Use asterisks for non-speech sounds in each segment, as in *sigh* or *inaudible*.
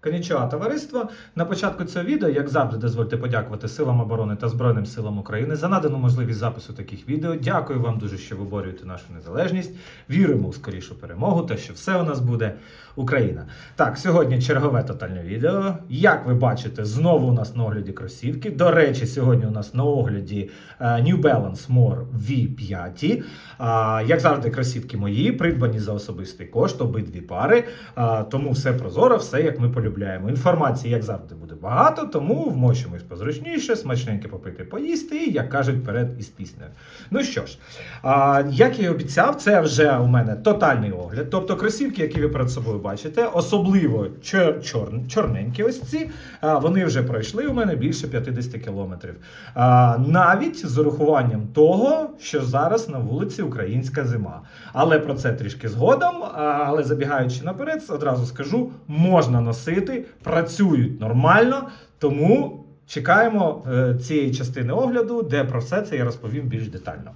Конічого товариство. На початку цього відео, як завжди, дозвольте подякувати Силам оборони та Збройним силам України за надану можливість запису таких відео. Дякую вам дуже, що ви борюєте нашу незалежність. Віримо у скорішу перемогу та що все у нас буде Україна. Так, сьогодні чергове тотальне відео. Як ви бачите, знову у нас на огляді кросівки. До речі, сьогодні у нас на огляді е, New Balance More V5. Як завжди, кросівки мої, придбані за особистий кошт, обидві пари. Тому все прозоро, все як ми полюбляємо. Інформації, як завжди, буде багато, тому вмочимось позручніше, смачненько попити, поїсти, як кажуть, перед із піснею. Ну що ж, а, як я і обіцяв, це вже у мене тотальний огляд. Тобто кросівки, які ви перед собою бачите, особливо чор, чор, чорненькі ось ці, а, вони вже пройшли у мене більше 50 кілометрів. А, Навіть з урахуванням того, що зараз на вулиці українська зима. Але про це трішки згодом. А, Але забігаючи наперед, одразу скажу, можна носити, працюють нормально, тому. Чекаємо е, цієї частини огляду, де про все це я розповім більш детально.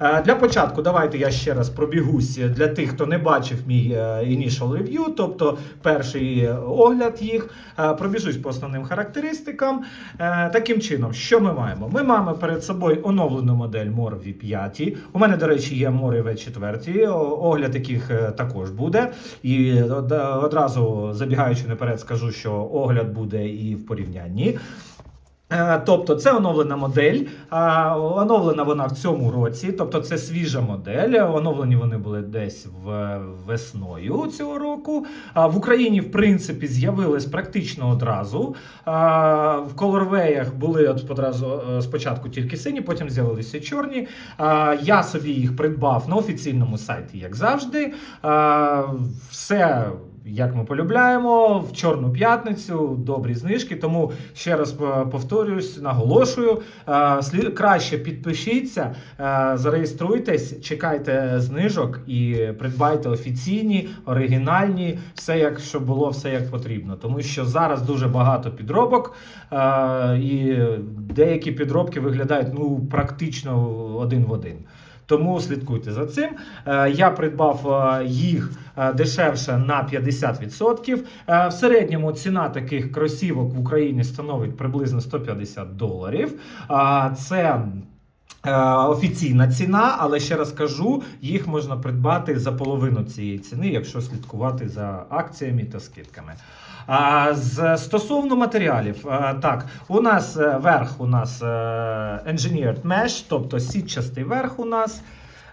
Е, для початку давайте я ще раз пробігусь для тих, хто не бачив мій е, initial review, тобто перший огляд їх. Пробіжусь по основним характеристикам. Таким чином, що ми маємо? Ми маємо перед собою оновлену модель More V5. У мене, до речі, є More V4, огляд яких також буде. І одразу забігаючи наперед, скажу, що огляд буде і в порівнянні. Е, Тобто це оновлена модель. Оновлена вона в цьому році, тобто це свіжа модель. Оновлені вони були десь весною цього року. В Україні, в принципі, з'явились практично одразу. В колорвеях були от одразу е, спочатку тільки сині, потім з'явилися чорні. Я собі їх придбав на офіційному сайті, як завжди. Все як ми полюбляємо, в Чорну п'ятницю добрі знижки. Тому ще раз е, повторююсь, наголошую. е, Краще підпишіться, е, зареєструйтесь, чекайте знижок і придбайте офіційні, оригінальні, все як щоб було, все як потрібно. Тому що зараз дуже багато підробок, і деякі підробки виглядають ну практично один в один. Тому слідкуйте за цим. Е, Я придбав е, їх е, дешевше на 50%. Е, В середньому ціна таких кросівок в Україні становить приблизно 150 доларів. Це Офіційна ціна, але ще раз кажу, їх можна придбати за половину цієї ціни, якщо слідкувати за акціями та скидками. А, з, стосовно матеріалів, а, так, у нас е, верх у нас е, engineered mesh, тобто сітчастий верх у нас.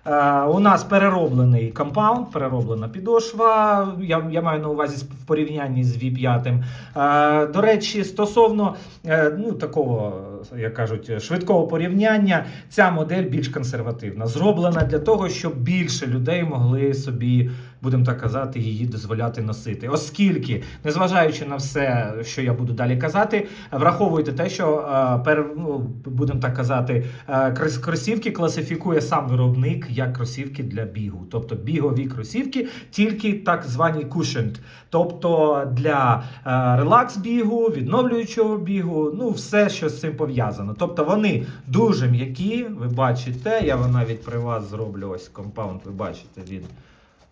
Е, У нас перероблений компаунд, перероблена підошва. Я, я маю на увазі в порівнянні з V5. Е, До речі, стосовно е, ну, такого, як кажуть, швидкого порівняння, ця модель більш консервативна. Зроблена для того, щоб більше людей могли собі, будемо так казати, її дозволяти носити. Оскільки, незважаючи на все, що я буду далі казати, враховуйте те, що е, пер, ну, будемо так казати, е, кросівки класифікує сам виробник як кросівки для бігу. Тобто бігові кросівки, тільки так звані cushioned. Тобто для е, релакс бігу, відновлюючого бігу, ну все, що з цим пов'язано. Тобто вони дуже м'які, ви бачите, я навіть при вас зроблю ось компаунд, ви бачите, він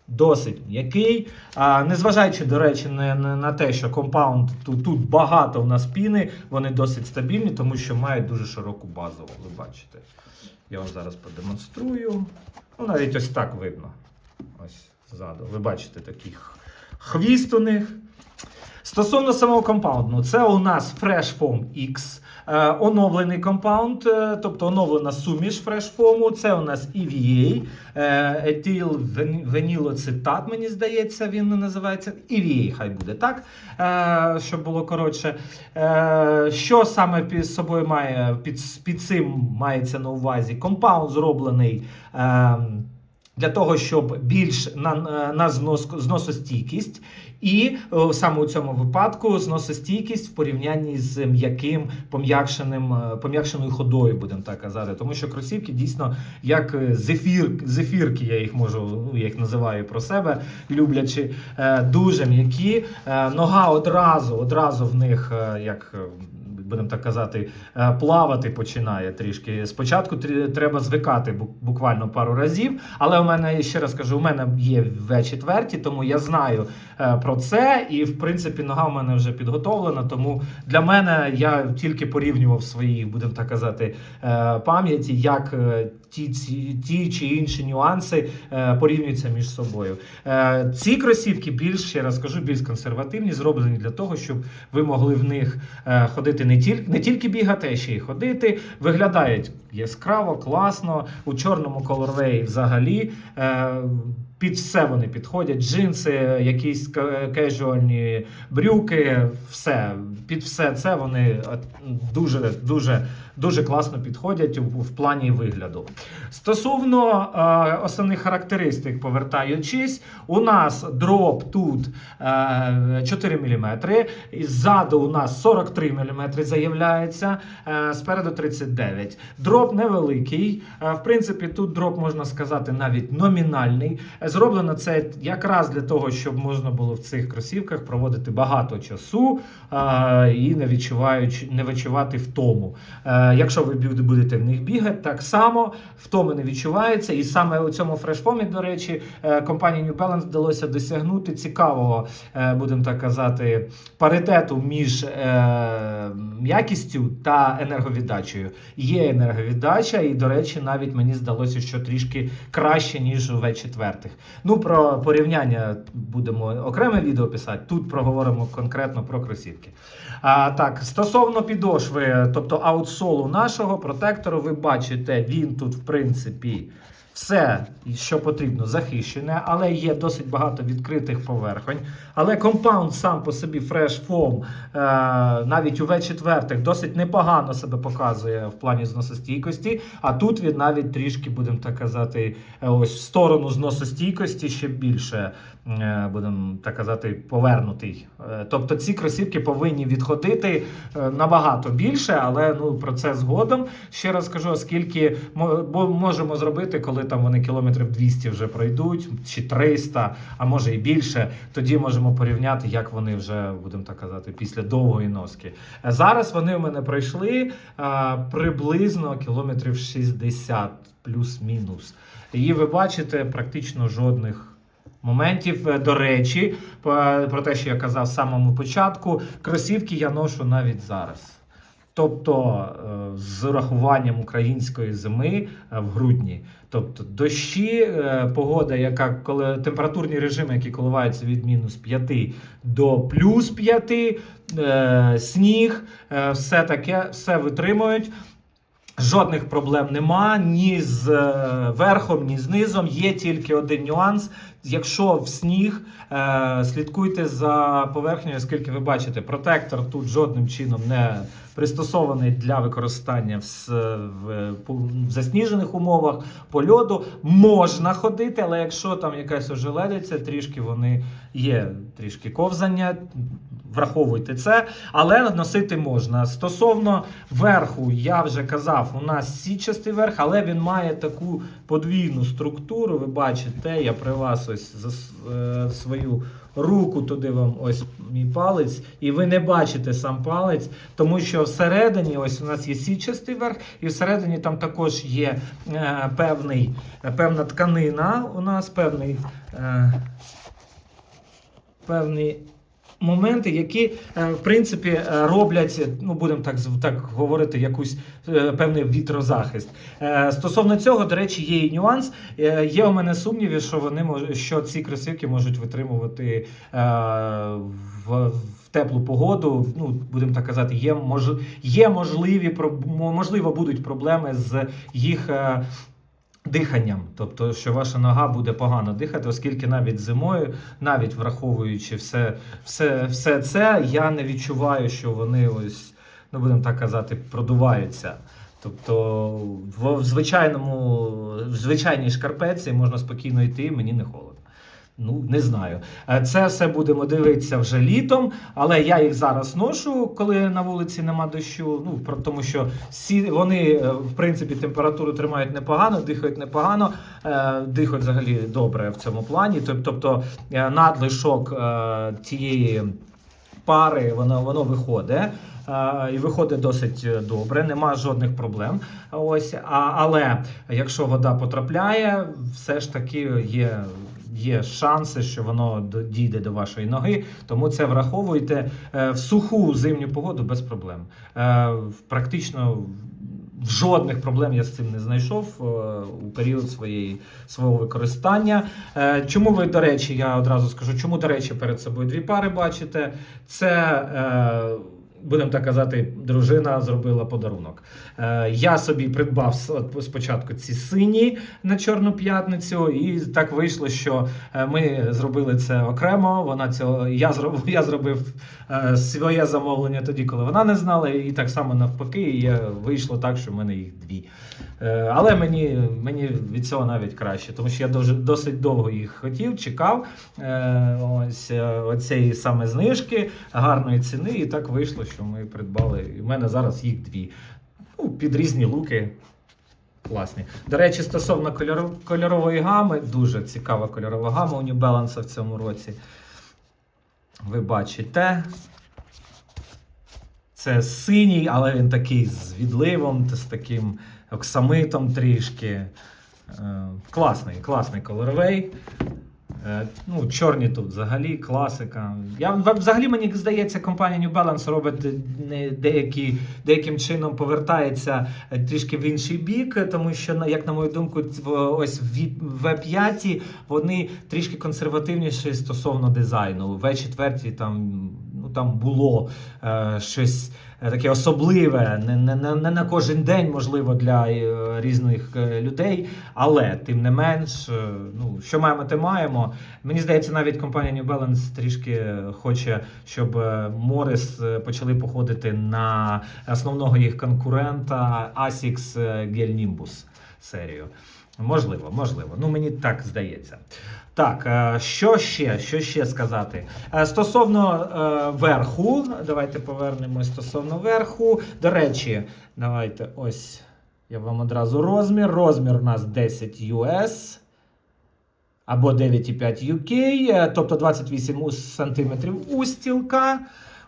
досить м'який. А, незважаючи, до речі, не, не на те, що компаунд тут, тут багато в нас піни, вони досить стабільні, тому що мають дуже широку базу. Ви бачите. Я вам зараз продемонструю. Ну, навіть ось так видно. Ось ззаду. Ви бачите такий хвіст у них. Стосовно самого компаунду, це у нас Fresh Foam X, оновлений компаунд, е, тобто оновлена суміш Foam. Це у нас EVA, е, етил венілоцитат, мені здається, він називається. EVA, хай буде так, е, щоб було коротше. Е, що саме під собою має під, під цим мається на увазі? Компаунд зроблений. Е, для того, щоб більш на, на знос, зносостійкість, і саме у цьому випадку зносостійкість в порівнянні з м'яким пом'якшеним е, пом'якшеною ходою, будемо так казати. Тому що кросівки дійсно як е, зефір, зефірки, я їх можу, ну я їх називаю про себе, люблячи, е, дуже м'які. Е, Нога одразу, одразу в них е, як. Будемо так казати, е, плавати починає трішки. Спочатку треба звикати буквально пару разів. Але у мене ще раз кажу, у мене є в четверті, тому я знаю е, про це. І в принципі нога в мене вже підготовлена. Тому для мене я тільки порівнював свої, будемо так казати, е, пам'яті, як ті, ці, ті чи інші нюанси е, порівнюються між собою. Е, Ці кросівки більш ще раз кажу, більш консервативні, зроблені для того, щоб ви могли в них е, ходити не тільки не тільки бігати, а ще й ходити. Виглядають яскраво, класно. У чорному колорвеї взагалі. Е, під все вони підходять. Джинси, якісь кежуальні брюки, все. Під все це вони дуже, дуже, дуже класно підходять в плані вигляду. Стосовно е, основних характеристик, повертаючись, у нас дроп тут е, 4 мм, і ззаду у нас 43 мм заявляється, е, спереду 39. Дроп невеликий. Е, в принципі, тут дроп можна сказати навіть номінальний. Зроблено це якраз для того, щоб можна було в цих кросівках проводити багато часу е, і не відчуваючи, не відчувати втому. Е, якщо ви будете в них бігати, так само втоми не відчувається. І саме у цьому фрешфомі, до речі, е, компанії New Balance вдалося досягнути цікавого, е, будемо так казати, паритету між е, якістю та енерговіддачею. Є енерговіддача, і, до речі, навіть мені здалося, що трішки краще, ніж у В4. Ну, про порівняння будемо окреме відео писати. Тут проговоримо конкретно про кросівки. А, так, стосовно підошви, тобто аутсолу нашого протектору, ви бачите, він тут, в принципі, все, що потрібно, захищене, але є досить багато відкритих поверхонь. Але компаунд сам по собі Fresh Foam, е, навіть у V4 досить непогано себе показує в плані зносостійкості. А тут він навіть трішки, будемо так казати, е, ось в сторону зносостійкості ще більше, е, будемо так казати, повернутий. Тобто ці кросівки повинні відходити набагато більше, але ну про це згодом. Ще раз кажу, оскільки можемо зробити, коли там вони кілометрів 200 вже пройдуть, чи 300, а може і більше. Тоді можемо порівняти, як вони вже будемо так казати, після довгої носки. Е, Зараз вони у мене пройшли а, приблизно кілометрів 60 плюс-мінус. І ви бачите практично жодних. Моментів, Е, до речі, про те, що я казав в самому початку, кросівки я ношу навіть зараз. Тобто е, з урахуванням української зими е, в грудні. Тобто дощі, е, погода, яка коли температурні режими, які коливаються від мінус 5 до плюс 5, е, сніг, все таке, все витримують. Жодних проблем нема ні з верхом, ні з низом. Є тільки один нюанс. Якщо в сніг, е, слідкуйте за поверхнею, оскільки ви бачите, протектор тут жодним чином не пристосований для використання в, в, в засніжених умовах по льоду. Можна ходити, але якщо там якась ожеледиця, трішки вони є трішки ковзання. Враховуйте це, але носити можна. Стосовно верху, я вже казав, у нас січастий верх, але він має таку подвійну структуру. Ви бачите, я при вас ось за е, свою руку туди вам ось мій палець, і ви не бачите сам палець, тому що всередині ось у нас є січастий верх, і всередині там також є е, певний, певна тканина. У нас певний. Е, певний моменти, які е, в принципі е, роблять, ну будемо так так говорити, якусь е, певний вітрозахист. Стосовно цього, до речі, є і нюанс. Є у мене сумніви, що вони що ці кросівки можуть витримувати в. Теплу погоду, ну будемо так казати, є мож... є можливі можливо будуть проблеми з їх диханням, тобто, що ваша нога буде погано дихати, оскільки навіть зимою, навіть враховуючи все, все, все це, я не відчуваю, що вони ось, ну будемо так казати, продуваються. Тобто в, звичайному, в звичайній шкарпеці можна спокійно йти, мені не холодно. Ну, не знаю. Е, Це все будемо дивитися вже літом, але я їх зараз ношу, коли на вулиці нема дощу. Ну, тому що всі вони, е, в принципі, температуру тримають непогано, дихають непогано, е, дихають взагалі добре в цьому плані. Тоб- Тобто надлишок тієї пари, воно, воно виходить. і виходить досить добре, нема жодних проблем. Ось, а, але якщо вода потрапляє, все ж таки є. Є шанси, що воно дійде до вашої ноги, тому це враховуйте Е, в суху зимню погоду без проблем. Е, Практично жодних проблем я з цим не знайшов е, у період своєї свого використання. Чому ви, до речі, я одразу скажу, чому, до речі, перед собою дві пари бачите? Це. Будемо так казати, дружина зробила подарунок. Е, я собі придбав спочатку ці сині на Чорну п'ятницю, і так вийшло, що е, ми зробили це окремо. Вона цього я зробив, *laughs* я зробив е, своє замовлення тоді, коли вона не знала, і так само навпаки, і вийшло так, що в мене їх дві. Але мені, мені від цього навіть краще, тому що я досить довго їх хотів, чекав ось оцієї саме знижки, гарної ціни, і так вийшло, що ми придбали. І в мене зараз їх дві. Ну, під різні луки. Класні. До речі, стосовно кольорової гами, дуже цікава кольорова гама у New Balance в цьому році. Ви бачите. Це синій, але він такий з відливом, з таким оксамитом трішки. Е, Класний, класний колоровей. Е, Ну, чорні тут взагалі класика. Я взагалі мені здається, компанія New Balance робить деякі, деяким чином повертається е, трішки в інший бік, тому що, як на мою думку, ц- в- ось в V5 вони трішки консервативніші стосовно дизайну. В V4 там, там було е, щось е, таке особливе, не, не, не, на кожен день, можливо, для е, різних е, людей. Але тим не менш, ну що маємо, те маємо. Мені здається, навіть компанія New Balance трішки хоче, щоб е, почали походити на основного їх конкурента Asics Gel Nimbus серію. Можливо, можливо. Ну мені так здається. Так, е, що ще? Що ще сказати? Е, Стосовно е, верху, давайте повернемось стосовно верху. До речі, давайте ось я вам одразу розмір. Розмір у нас 10 US або 9,5 UK, тобто 28 см устілка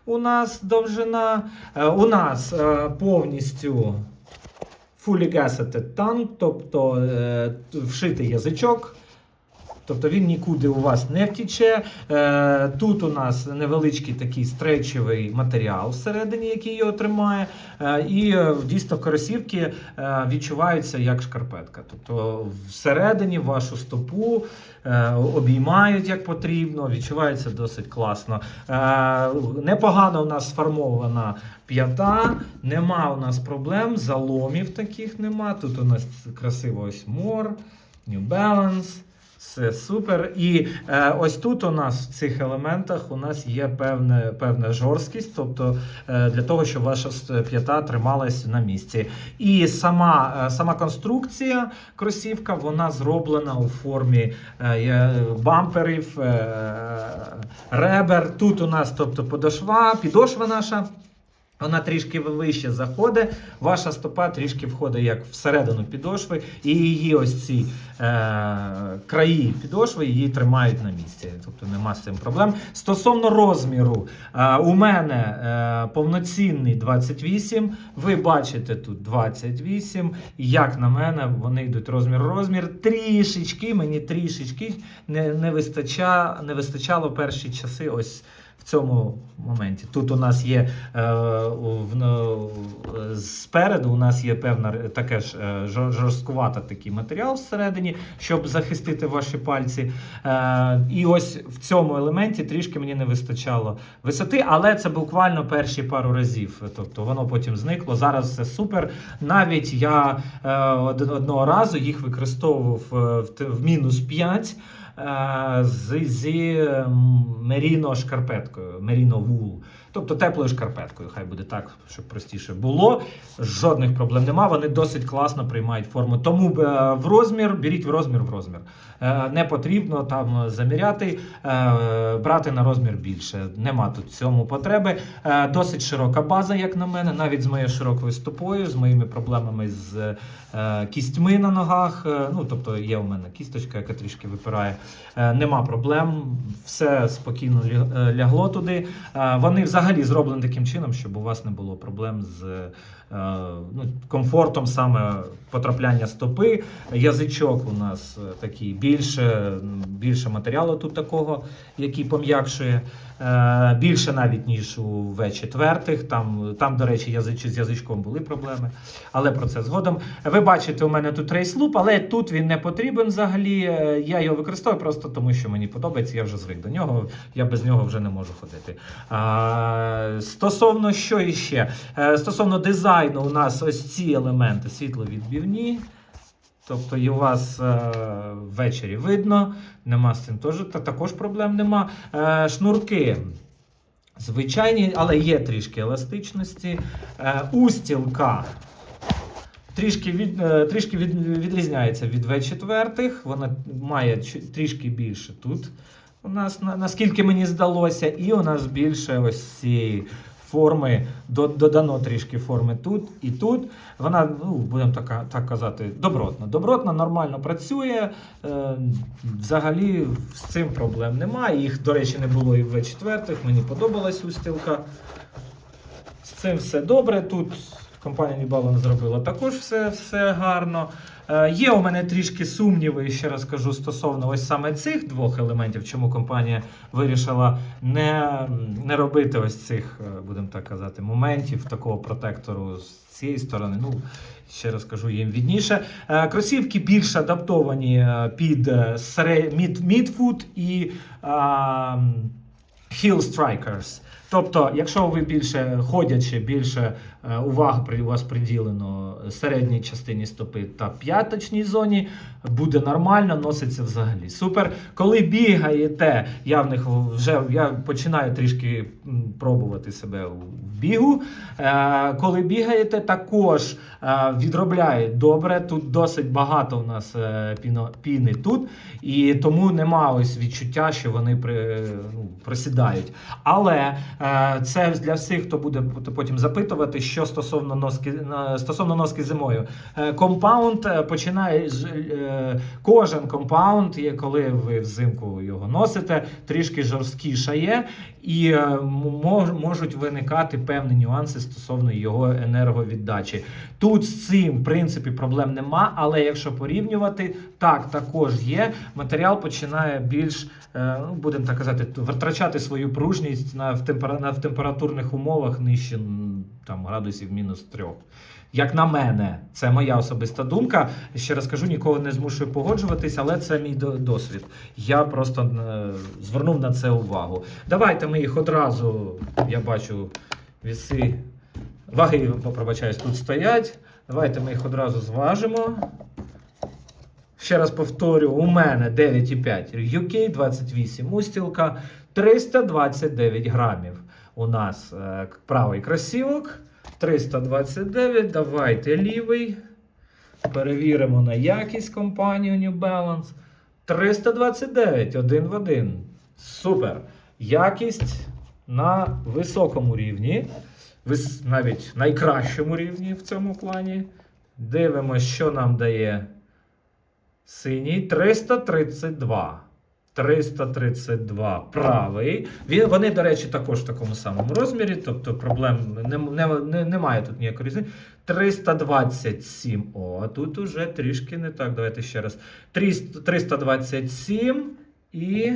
у нас довжина. У нас повністю fully gazetted tongue, тобто вшитий язичок. Тобто він нікуди у вас не втіче. Е, тут у нас невеличкий такий стречовий матеріал всередині, який його тримає. Е, і е, дійсно кросівки відчуваються як шкарпетка. Тобто всередині вашу стопу обіймають як потрібно, відчувається досить класно. Непогано у нас сформована п'ята, нема у нас проблем, заломів таких нема. Тут у нас красиво ось мор, New Balance. Все супер. І е, ось тут у нас в цих елементах у нас є певне, певна жорсткість, тобто е, для того, щоб ваша п'ята трималась на місці. І сама, е, сама конструкція кросівка вона зроблена у формі е, бамперів, е, ребер. Тут у нас тобто подошва, підошва наша. Вона трішки вище заходить, ваша стопа трішки входить як всередину підошви, і її ось ці е, краї підошви її тримають на місці. Тобто нема з цим проблем. Стосовно розміру, е, у мене е, повноцінний 28. Ви бачите тут 28. Як на мене, вони йдуть розмір-розмір. Трішечки, мені трішечки не, не, вистача, не вистачало перші часи. Ось в цьому моменті. Тут у нас є е, в- е, спереду, у нас є певна таке ж е, жорсткувата такий матеріал всередині, щоб захистити ваші пальці. Е, і ось в цьому елементі трішки мені не вистачало висоти, але це буквально перші пару разів. Тобто воно потім зникло. Зараз все супер. Навіть я е, одного разу їх використовував е, в, в мінус 5 е, з, зі меріно шкарпеткою, меріно вул. Тобто теплою шкарпеткою, хай буде так, щоб простіше було. Жодних проблем нема. Вони досить класно приймають форму. Тому е, в розмір беріть в розмір в розмір. Е, Не потрібно там заміряти, е, брати на розмір більше. Нема тут цьому потреби. Досить широка база, як на мене, навіть з моєю широкою стопою, з моїми проблемами з кістьми на ногах. Ну, тобто є у мене кісточка, яка трішки випирає. нема проблем, все спокійно лягло туди. Вони взагалі зроблені таким чином, щоб у вас не було проблем з е, ну, комфортом саме потрапляння стопи. Язичок у нас е, такий більше, більше матеріалу тут такого, який пом'якшує. Е, Більше навіть ніж у В4. Там, там, до речі, язич, з язичком були проблеми, але про це згодом. Ви бачите, у мене тут рейслуп, але тут він не потрібен взагалі. Е, Я його використовую просто тому, що мені подобається, я вже звик до нього. Я без нього вже не можу ходити. Стосовно що іще? Е, Стосовно дизайну, у нас ось ці елементи світловідбивні. Тобто і у вас е, ввечері видно, нема з цим теж, та, також проблем нема. Е, шнурки звичайні, але є трішки еластичності. Е, устілка трішки, від, е, трішки від, відрізняється від В4. Вона має трішки більше тут. У нас наскільки мені здалося, і у нас більше ось цієї форми додано трішки форми тут і тут. Вона, ну, будемо так, так казати, добротна. Добротна, нормально працює. Е, взагалі з цим проблем немає. Їх, до речі, не було і в В4. Мені подобалась устілка. З цим все добре. Тут компанія Balance зробила також все, все гарно. Е, є у мене трішки сумніви, ще раз кажу, стосовно ось саме цих двох елементів, чому компанія вирішила не, не робити ось цих, е, будемо так казати, моментів такого протектору з цієї сторони. Ну, ще раз кажу, їм відніше. Е, кросівки більш адаптовані під мідфут і. А, Strikers. Тобто, якщо ви більше ходячи, більше е, уваги при вас приділено середній частині стопи та п'яточній зоні, буде нормально, носиться взагалі. Супер. Коли бігаєте, я в них вже я починаю трішки пробувати себе в бігу. Е, коли бігаєте, також е, відробляє добре. Тут досить багато у нас піни тут, і тому нема ось відчуття, що вони при, ну, просідають. Але це для всіх, хто буде потім запитувати, що стосовно носки, стосовно носки зимою. Е, Компаунд е, починає е, кожен компаунд, коли ви взимку його носите, трішки жорсткішає, і е, можуть виникати певні нюанси стосовно його енерговіддачі. Тут з цим, в принципі, проблем нема, але якщо порівнювати, так також є. Матеріал починає більш, е, ну, будемо так казати, втрачати свою пружність на, в, в температурних умовах нижче там, градусів мінус трьох. Як на мене, це моя особиста думка. Ще раз кажу, нікого не змушую погоджуватись, але це мій досвід. Я просто е, звернув на це увагу. Давайте ми їх одразу, я бачу, віси, ваги, пробачаюсь, тут стоять. Давайте ми їх одразу зважимо. Ще раз повторю, у мене 9,5 UK 28 устілка, 329 грамів. У нас е, правий кросівок 329. Давайте лівий. Перевіримо на якість компанію New Balance. 329, один в один. Супер. Якість на високому рівні. Навіть найкращому рівні в цьому плані. Дивимося, що нам дає синій 332. 332 правий. Він, вони, до речі, також в такому самому розмірі, тобто проблем не, не, не, немає тут ніякої різниці. 327. О, тут уже трішки не так. Давайте ще раз. 300 327 і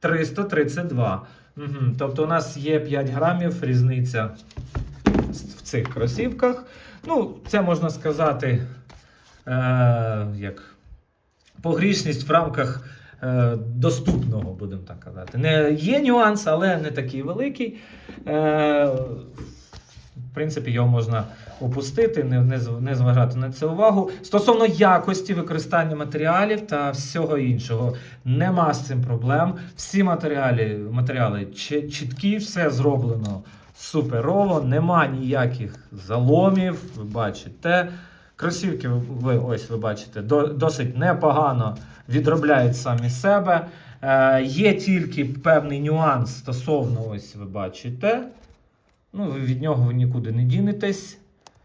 332. Угу. Тобто у нас є 5 грамів різниця в цих кросівках. Ну, це можна сказати, е, як погрішність в рамках доступного, будемо так казати. Не є нюанс, але не такий великий. Е, в принципі, його можна опустити, не, не, не зважати на це увагу. Стосовно якості використання матеріалів та всього іншого, нема з цим проблем. Всі матеріали, матеріали чіткі, все зроблено суперово, нема ніяких заломів. Ви бачите. Кросівки, ви ось ви бачите, до, досить непогано відробляють самі себе. Е, є тільки певний нюанс стосовно, ось ви бачите. Ну, ви від нього ви нікуди не дінетесь.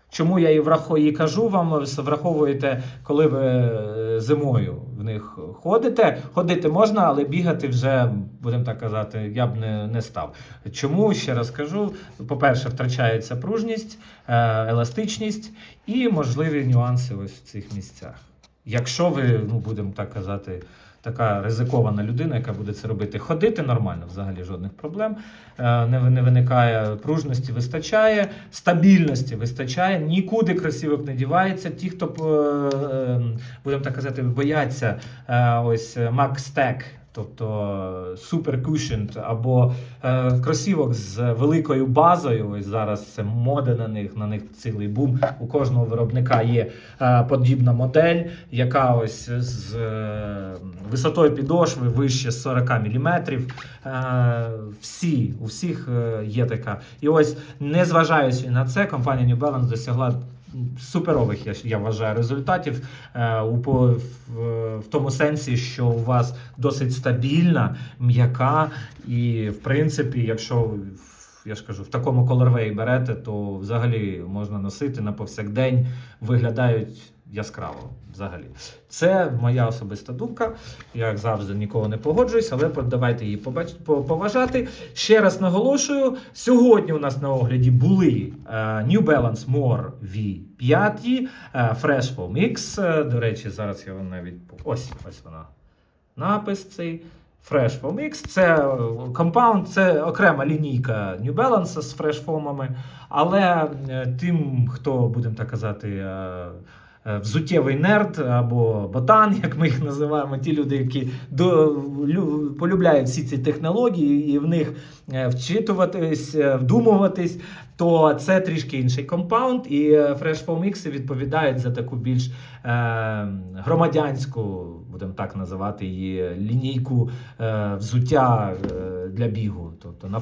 Чому я і враховую, і кажу вам, ви враховуєте, коли ви е, зимою в них ходите. Ходити можна, але бігати вже, будемо так казати, я б не, не став. Чому ще раз кажу? По-перше, втрачається пружність, е, еластичність і можливі нюанси ось в цих місцях. Якщо ви, ну будемо так казати, така ризикована людина, яка буде це робити, ходити нормально, взагалі жодних проблем. Е, Не, виникає пружності, вистачає, стабільності вистачає, нікуди кросівок не дівається. Ті, хто е, е, будемо так казати, бояться ось Макстек. Тобто Super Cushioned або е, кросівок з великою базою. Ось зараз це мода на них, на них цілий бум. У кожного виробника є е, подібна модель, яка ось з е, висотою підошви вище 40 мм. Е, всі, у всіх е, є така. І ось, незважаючи на це, компанія New Balance досягла. Суперових, я, я вважаю, результатів. Е, у в, в тому сенсі, що у вас досить стабільна, м'яка, і в принципі, якщо в- я ж кажу, в такому колорвеї берете, то взагалі можна носити на повсякдень, виглядають яскраво. Взагалі, це моя особиста думка. Я, як завжди, нікого не погоджуюсь, але давайте її поважати. Ще раз наголошую: сьогодні у нас на огляді були е, New Balance More V5, е, Fresh Foam X. е, До речі, зараз я вам навіть ось ось вона. Напис цей. Fresh Foam X це е, компаунд, це окрема лінійка New Balance з Fresh Foam'ами. Але е, тим, хто, будемо так казати, е, взуттєвий нерд або ботан, як ми їх називаємо, ті люди, які до, лю, полюбляють всі ці технології і в них вчитуватись, вдумуватись, то це трішки інший компаунд, і Fresh Foam X відповідають за таку більш е, громадянську, будемо так називати її, лінійку е, взуття е, для бігу. Тобто на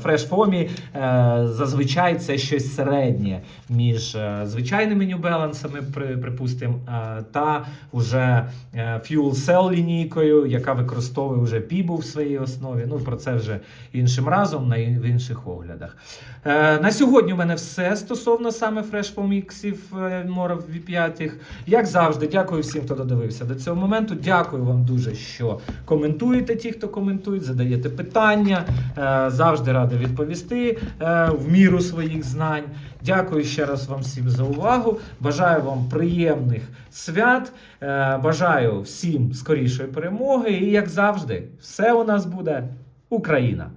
е, зазвичай це щось середнє між е, звичайними New Balance, при, припустимо, е, та вже е, Fuel Cell лінійкою, яка використовує вже пібу в своїй основі. Ну про це вже іншим разом на в інших оглядах. Е, на сьогодні у мене все стосовно саме X Моров V5. Як завжди, дякую всім, хто додивився до цього моменту. Дякую вам дуже, що коментуєте ті, хто коментують, задаєте питання. Е, завжди радий відповісти е, в міру своїх знань. Дякую ще раз вам всім за увагу. Бажаю вам приємних свят. Е, бажаю всім скорішої перемоги. І як завжди, все у нас буде Україна!